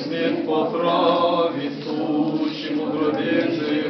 смертью по в гробе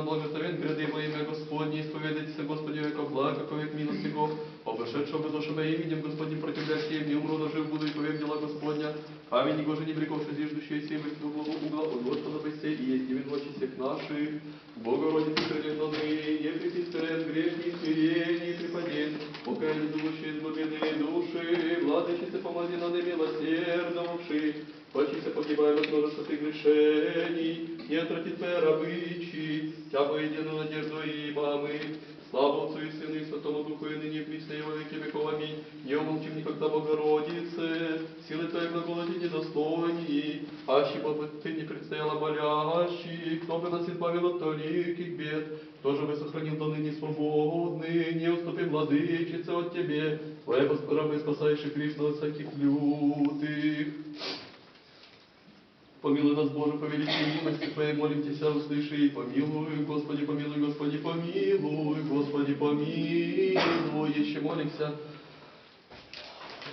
нам благословен, гряди во имя Господне, исповедайтесь, Господи, яко благ, како век милости Бог, обошедшего безошего именем Господним противля всем, не умру, но жив буду и повек дела Господня. Аминь, и Боже, не брековши зиждущие сей, быть углу угла, от Господа Бесе, и есть невин в очи всех наших. Богородицы, прелестные, препистерен, грешни, смирение, преподен, покаяние души, избавленные души, владычицы, помоги нам и милосердовавши, Почися погибая от множества ты грешений, не отвратит твоя рабычи, вся поединую надежду и мамы. Слава Отцу и Сыну и Святому Духу, и ныне и присно и во веки веков. Аминь. Не умолчим никогда, Богородице, силы Твоей глаголоти недостойни, аще бы Ты не предстояла болящий, кто бы нас избавил от толиких бед, кто же бы сохранил до ныне свободны, не уступи, владычице, от Тебе, Твоя рабы спасающий Кришна от всяких лютых. Помилуй нас, Боже, по великой милости Твоей, молим Тебя, услыши помилуй, Господи, помилуй, Господи, помилуй, Господи, помилуй, еще молимся.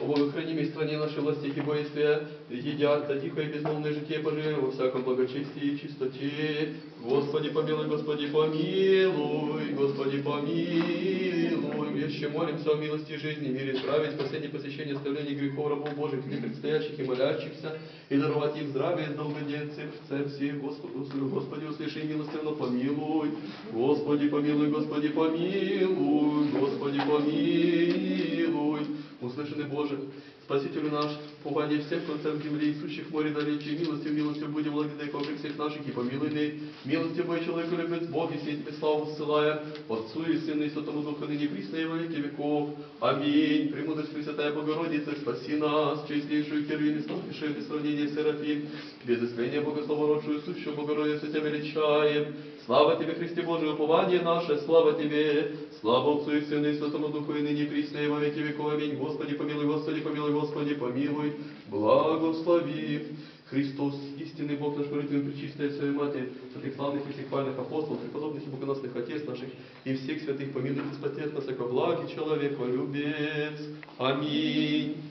Боже, храни в стране нашей власти и бояствия, едят, да тихо и безмолвное житие пожире во всяком благочестии и чистоте. Господи, помилуй, Господи, помилуй, Господи, помилуй Еще молимся о милости жизни, мире, править, спасении, посещении, оставлении грехов рабов Божьих, не предстоящих и молящихся, и даровать им здравие, долгоденцы, в церкви, Господу, Господи, услыши милостивно, помилуй, Господи, помилуй, Господи, помилуй, Господи, помилуй. Услышанный Боже, Спасителю наш, пугание всех концов земли, исущих в море далече, милостью, милостью будем благодарны ковши всех наших, и помилуй ны, милостью Бой человеку любит Бог, и сеть славу ссылая, Отцу и Сыну и Святому Духу, ныне присно и во веки веков. Аминь. Премудрость Пресвятая Богородица, спаси нас, честнейшую Кирвин, славнейшую без сравнения Серафим, без искрения Богословородшую, сущую Богородицу Тебя величаем. Слава Тебе, Христе Божий, упование наше, слава Тебе, слава Отцу и Сыну и Святому Духу, и ныне присно и во веки веков. Аминь. Господи, помилуй, Господи, помилуй, Господи, помилуй, благослови. Христос, истинный Бог наш, молитвен пречистая Своей Матери, святых славных и всех хвальных апостолов, преподобных и богоносных Отец наших, и всех святых помилуй, спасет нас, яко благий человек, во любец. Аминь.